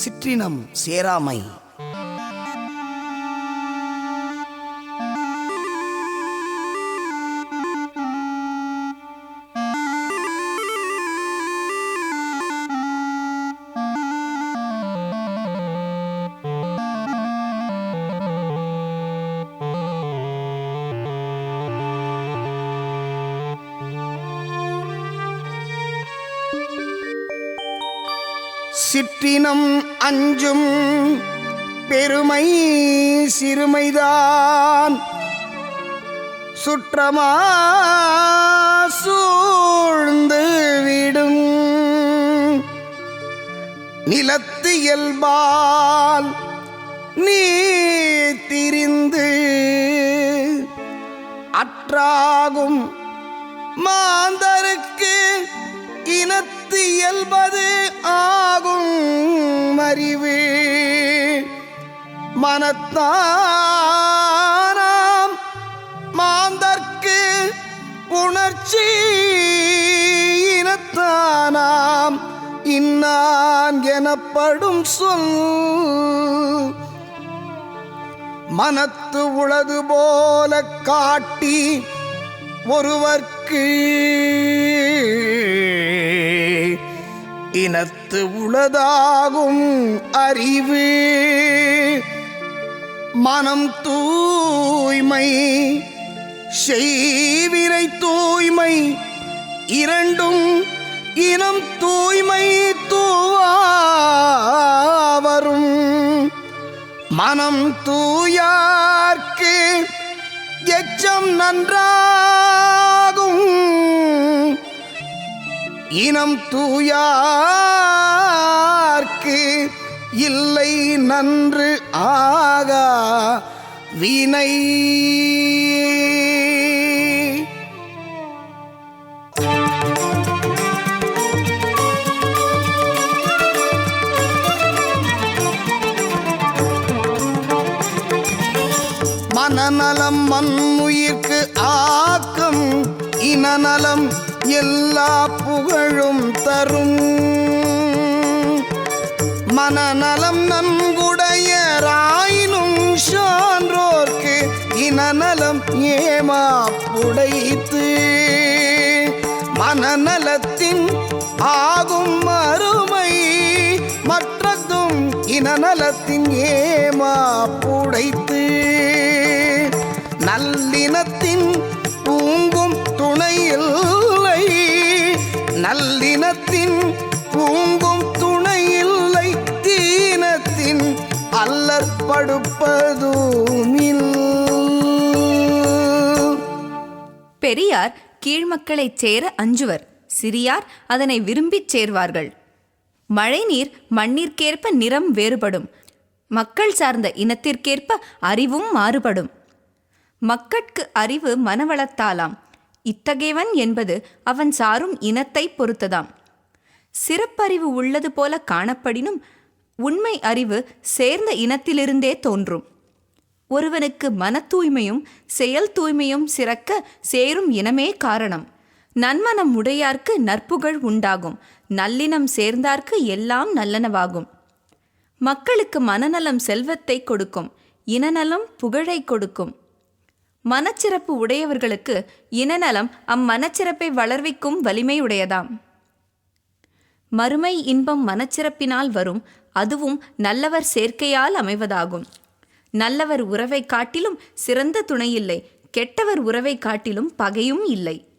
சிற்றினம் சேராமை. சிற்றினம் அஞ்சும் பெருமை சிறுமைதான். சுற்றமா சூழ்ந்து விடும் நிலத்து இயல்பால் நீ திரிந்து அற்றாகும் இனத்து இயல்பது ஆகும் அறிவு. மனத்தானாம் மாந்தற்கு உணர்ச்சி இனத்தானாம். இன்னான் எனப்படும் சொல். மனத்து உளது போல காட்டி ஒருவர்க்கு இனத்து உளதாகும் அறிவு. மனம் தூய்மை செய்வினை தூய்மை இரண்டும் இனம் தூய்மை தூவாவரும். மனம் தூயார்க்கு எச்சம் நன்றா இனம் தூயார்க்கு இல்லை நன்று ஆகா வினை. மனநலம் மண்ணுயிர்க்கு ஆக்கும் இனநலம் எல்லா புகழும் தரும். மனநலம் நன்குடையராயினும் சான்றோர்க்கு இனநலம் ஏமாப்புடைத்து. மனநலத்தின் ஆகும் அருமை மற்றதும் இனநலத்தின் ஏமாப்புடைத்து. நல்லினத்தின் அல்லற்படுப்பதுமில் பெரியார் கீழ்மக்களைச் சேர அஞ்சுவர். சிறியார் அதனை விரும்பிச் சேர்வார்கள். மழைநீர் மண்ணிற்கேற்ப நிறம் வேறுபடும். மக்கள் சார்ந்த இனத்திற்கேற்ப அறிவும் மாறுபடும். மக்கட்கு அறிவு மனவளத்தாலாம். இத்தகையவன் என்பது அவன் சாரும் இனத்தை பொறுத்ததாம். சிறப்பறிவு உள்ளது போல காணப்படினும் உண்மை அறிவு சேர்ந்த இனத்திலிருந்தே தோன்றும். ஒருவனுக்கு மன தூய்மையும் செயல் தூய்மையும் சிறக்க சேரும் இனமே காரணம். நன்மனம் உடையார்க்கு நற்புகழ் உண்டாகும். நல்லினம் சேர்ந்தார்க்கு எல்லாம் நல்லனவாகும். மக்களுக்கு மனநலம் செல்வத்தை கொடுக்கும். இனநலம் புகழை கொடுக்கும். மனச்சிறப்பு உடையவர்களுக்கு இனநலம் அம்மனச்சிறப்பை வளர்விக்கும் வலிமையுடையதாம். மறுமை இன்பம் மனச்சிறப்பினால் வரும். அதுவும் நல்லவர் சேர்க்கையால் அமைவதாகும். நல்லவர் உறவை காட்டிலும் சிறந்த துணையில்லை கெட்டவர் உறவை காட்டிலும் பகையும் இல்லை.